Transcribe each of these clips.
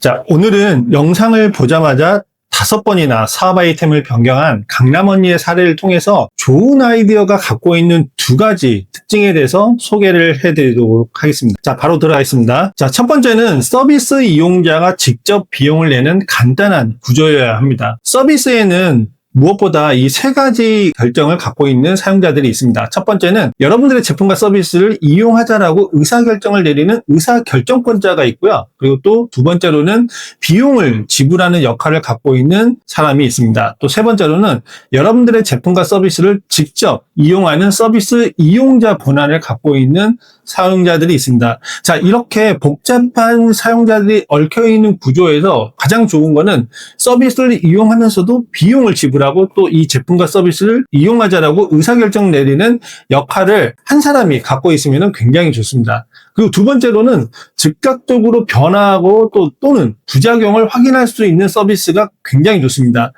자, 오늘은 영상을 보자마자 다섯 번이나 사업 아이템을 변경한 강남 언니의 사례를 통해서 좋은 아이디어가 갖고 있는 두 가지 특징에 대해서 소개를 해드리도록 하겠습니다. 자, 바로 들어가겠습니다. 자, 첫 번째는 서비스 이용자가 직접 비용을 내는 간단한 구조여야 합니다. 서비스에는 무엇보다 이 세 가지 결정을 갖고 있는 사용자들이 있습니다. 첫 번째는 여러분들의 제품과 서비스를 이용하자라고 의사결정을 내리는 의사결정권자가 있고요. 그리고 또 두 번째로는 비용을 지불하는 역할을 갖고 있는 사람이 있습니다. 또 세 번째로는 여러분들의 제품과 서비스를 직접 이용하는 서비스 이용자 본안을 갖고 있는 사용자들이 있습니다. 자, 이렇게 복잡한 사용자들이 얽혀있는 구조에서 가장 좋은 거는 서비스를 이용하면서도 비용을 지불하고 또 이 제품과 서비스를 이용하자라고 의사결정 내리는 역할을 한 사람이 갖고 있으면 굉장히 좋습니다. 그리고 두 번째로는 즉각적으로 변화하고 또 또는 부작용을 확인할 수 있는 서비스가 굉장히 좋습니다.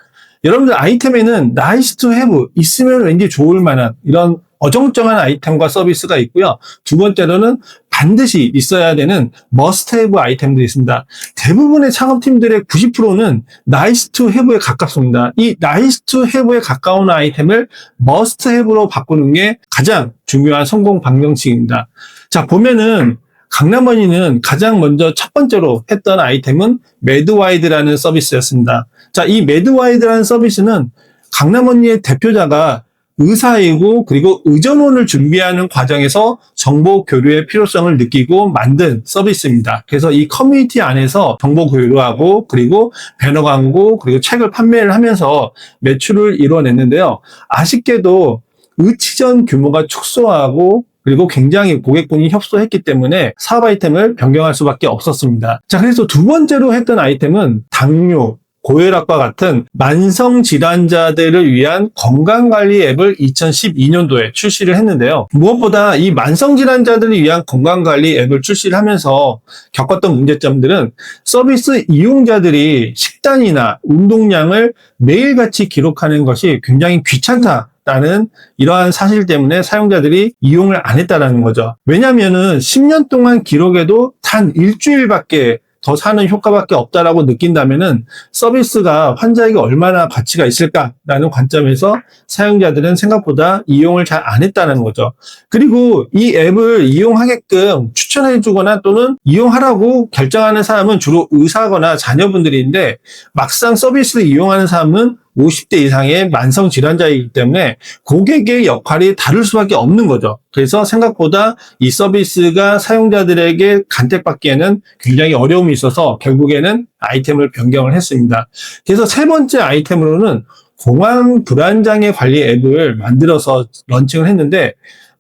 여러분들 아이템에는 nice to have 있으면 왠지 좋을 만한 이런 어정쩡한 아이템과 서비스가 있고요. 두 번째로는 반드시 있어야 되는 must have 아이템들이 있습니다. 대부분의 창업팀들의 90%는 nice to have에 가깝습니다. 이 nice to have에 가까운 아이템을 must have로 바꾸는 게 가장 중요한 성공 방정식입니다. 자, 보면은 강남원이는 가장 먼저 첫 번째로 했던 아이템은 매드와이드라는 서비스였습니다. 자, 이 매드와이드라는 서비스는 강남언니의 대표자가 의사이고 그리고 의전원을 준비하는 과정에서 정보 교류의 필요성을 느끼고 만든 서비스입니다. 그래서 이 커뮤니티 안에서 정보 교류하고 그리고 배너 광고 그리고 책을 판매를 하면서 매출을 이뤄냈는데요. 아쉽게도 의치전 규모가 축소하고 그리고 굉장히 고객분이 협소했기 때문에 사업 아이템을 변경할 수밖에 없었습니다. 자, 그래서 두 번째로 했던 아이템은 당뇨, 고혈압과 같은 만성 질환자들을 위한 건강관리 앱을 2012년도에 출시를 했는데요. 무엇보다 이 만성 질환자들을 위한 건강관리 앱을 출시를 하면서 겪었던 문제점들은 서비스 이용자들이 식단이나 운동량을 매일같이 기록하는 것이 굉장히 귀찮다. 라는 이러한 사실 때문에 사용자들이 이용을 안 했다라는 거죠. 왜냐면은 10년 동안 기록에도 단 일주일밖에 더 사는 효과밖에 없다라고 느낀다면은 서비스가 환자에게 얼마나 가치가 있을까라는 관점에서 사용자들은 생각보다 이용을 잘 안 했다는 거죠. 그리고 이 앱을 이용하게끔 추천해 주거나 또는 이용하라고 결정하는 사람은 주로 의사거나 자녀분들인데 막상 서비스를 이용하는 사람은 50대 이상의 만성 질환자이기 때문에 고객의 역할이 다를 수밖에 없는 거죠. 그래서 생각보다 이 서비스가 사용자들에게 간택받기에는 굉장히 어려움이 있어서 결국에는 아이템을 변경을 했습니다. 그래서 세 번째 아이템으로는 공항 불안장애 관리 앱을 만들어서 런칭을 했는데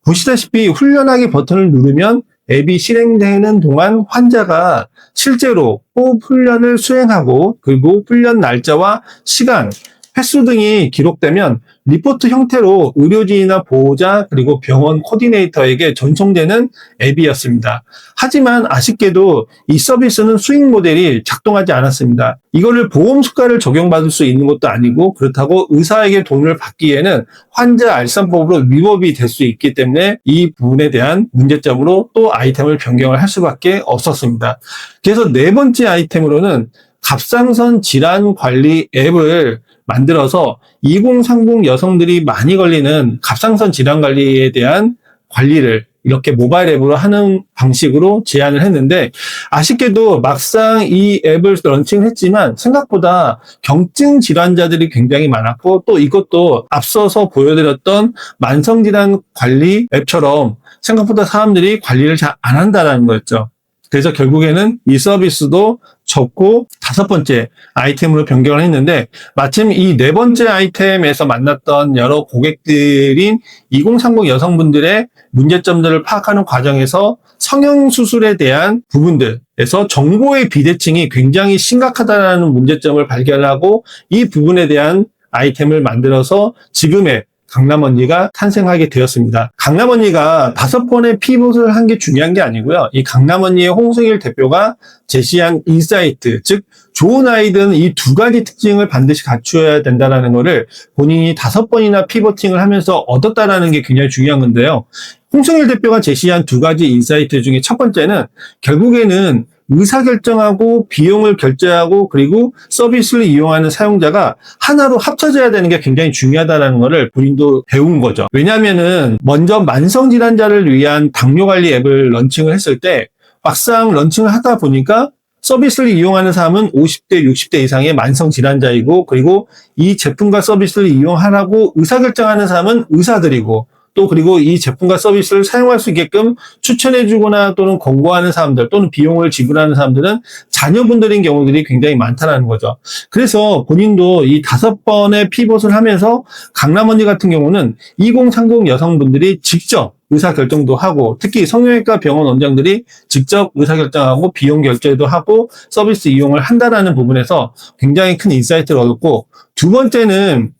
보시다시피 훈련하기 버튼을 누르면 앱이 실행되는 동안 환자가 실제로 호흡 훈련을 수행하고 그리고 훈련 날짜와 시간 횟수 등이 기록되면 리포트 형태로 의료진이나 보호자 그리고 병원 코디네이터에게 전송되는 앱이었습니다. 하지만 아쉽게도 이 서비스는 수익 모델이 작동하지 않았습니다. 이거를 보험 수가를 적용받을 수 있는 것도 아니고 그렇다고 의사에게 돈을 받기에는 환자 알선법으로 위법이 될 수 있기 때문에 이 부분에 대한 문제점으로 또 아이템을 변경을 할 수밖에 없었습니다. 그래서 네 번째 아이템으로는 갑상선 질환 관리 앱을 만들어서 2030 여성들이 많이 걸리는 갑상선 질환 관리에 대한 관리를 이렇게 모바일 앱으로 하는 방식으로 제안을 했는데 아쉽게도 막상 이 앱을 런칭을 했지만 생각보다 경증 질환자들이 굉장히 많았고 또 이것도 앞서서 보여드렸던 만성 질환 관리 앱처럼 생각보다 사람들이 관리를 잘 안 한다는 거였죠. 그래서 결국에는 이 서비스도 접고 다섯 번째 아이템으로 변경을 했는데 마침 이 네 번째 아이템에서 만났던 여러 고객들인 2030 여성분들의 문제점들을 파악하는 과정에서 성형 수술에 대한 부분들에서 정보의 비대칭이 굉장히 심각하다는 문제점을 발견하고 이 부분에 대한 아이템을 만들어서 지금의 강남 언니가 탄생하게 되었습니다. 강남 언니가 다섯 번의 피벗을 한 게 중요한 게 아니고요. 이 강남 언니의 홍승일 대표가 제시한 인사이트, 즉 좋은 아이들은 이두 가지 특징을 반드시 갖추어야 된다는 것을 본인이 다섯 번이나 피버팅을 하면서 얻었다라는 게 굉장히 중요한 건데요. 홍승일 대표가 제시한 두 가지 인사이트 중에 첫 번째는 결국에는 의사결정하고 비용을 결제하고 그리고 서비스를 이용하는 사용자가 하나로 합쳐져야 되는 게 굉장히 중요하다는 것을 본인도 배운 거죠. 왜냐하면은 먼저 만성질환자를 위한 당뇨관리 앱을 런칭을 했을 때 막상 런칭을 하다 보니까 서비스를 이용하는 사람은 50대, 60대 이상의 만성 질환자이고 그리고 이 제품과 서비스를 이용하라고 의사결정하는 사람은 의사들이고 또 그리고 이 제품과 서비스를 사용할 수 있게끔 추천해주거나 또는 권고하는 사람들 또는 비용을 지불하는 사람들은 자녀분들인 경우들이 굉장히 많다는 거죠. 그래서 본인도 이 다섯 번의 피벗을 하면서 강남 언니 같은 경우는 2030 여성분들이 직접 의사결정도 하고 특히 성형외과 병원 원장들이 직접 의사결정하고 비용 결제도 하고 서비스 이용을 한다라는 부분에서 굉장히 큰 인사이트를 얻었고 두 번째는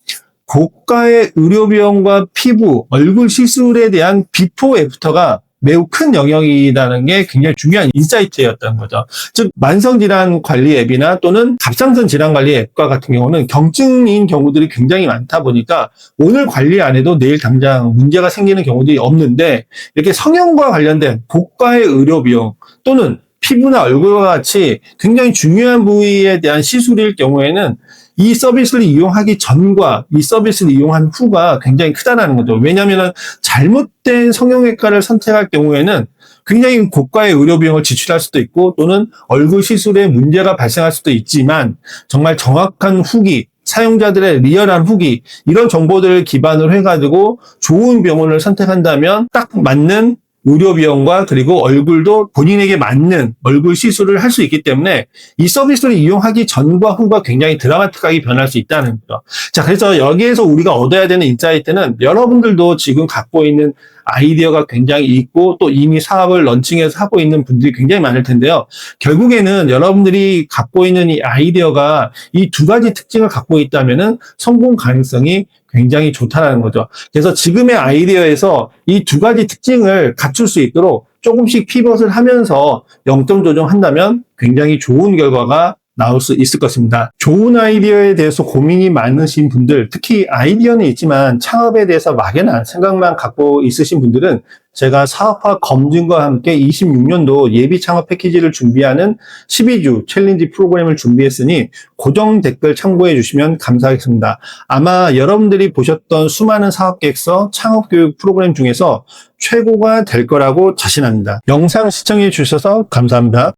고가의 의료 비용과 피부, 얼굴 시술에 대한 비포 애프터가 매우 큰 영역이라는 게 굉장히 중요한 인사이트였던 거죠. 즉 만성 질환 관리 앱이나 또는 갑상선 질환 관리 앱과 같은 경우는 경증인 경우들이 굉장히 많다 보니까 오늘 관리 안 해도 내일 당장 문제가 생기는 경우들이 없는데 이렇게 성형과 관련된 고가의 의료 비용 또는 피부나 얼굴과 같이 굉장히 중요한 부위에 대한 시술일 경우에는 이 서비스를 이용하기 전과 이 서비스를 이용한 후가 굉장히 크다는 거죠. 왜냐하면 잘못된 성형외과를 선택할 경우에는 굉장히 고가의 의료 비용을 지출할 수도 있고 또는 얼굴 시술에 문제가 발생할 수도 있지만 정말 정확한 후기 사용자들의 리얼한 후기 이런 정보들을 기반으로 해가지고 좋은 병원을 선택한다면 딱 맞는 의료 비용과 그리고 얼굴도 본인에게 맞는 얼굴 시술을 할 수 있기 때문에 이 서비스를 이용하기 전과 후가 굉장히 드라마틱하게 변할 수 있다는 거죠. 자, 그래서 여기에서 우리가 얻어야 되는 인사이트는 여러분들도 지금 갖고 있는 아이디어가 굉장히 있고 또 이미 사업을 런칭해서 하고 있는 분들이 굉장히 많을 텐데요. 결국에는 여러분들이 갖고 있는 이 아이디어가 이 두 가지 특징을 갖고 있다면은 성공 가능성이 굉장히 좋다는 거죠. 그래서 지금의 아이디어에서 이 두 가지 특징을 갖출 수 있도록 조금씩 피벗을 하면서 영점 조정한다면 굉장히 좋은 결과가 나올 수 있을 것입니다. 좋은 아이디어에 대해서 고민이 많으신 분들, 특히 아이디어는 있지만 창업에 대해서 막연한 생각만 갖고 있으신 분들은 제가 사업화 검증과 함께 26년도 예비 창업 패키지를 준비하는 12주 챌린지 프로그램을 준비했으니 고정 댓글 참고해 주시면 감사하겠습니다. 아마 여러분들이 보셨던 수많은 사업 계획서 창업 교육 프로그램 중에서 최고가 될 거라고 자신합니다. 영상 시청해 주셔서 감사합니다.